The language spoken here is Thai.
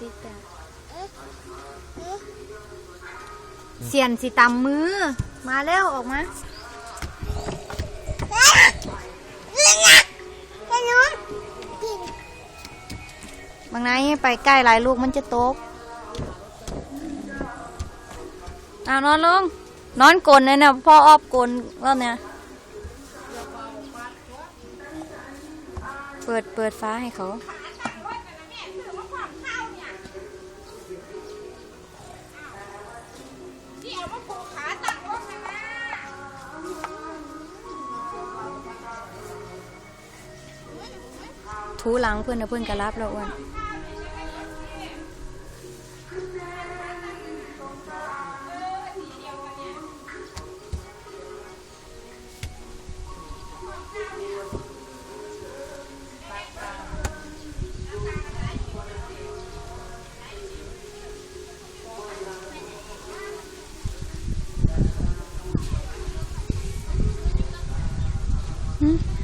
ติดแต่เสียนสิตำมือ มาเร็วออกมาบางนายไปใกล้หลายลูกมันจะตกเอานอนลง นอนกลนเลยนะพ่อออบกลนแล้วเนี่ย เปิดเปิดฟ้าให้เขา มาผูกขาตั้งรถนะนะทูหลังเพื่อนนะเพื่อนก็รับแล้วอ้วน 嗯。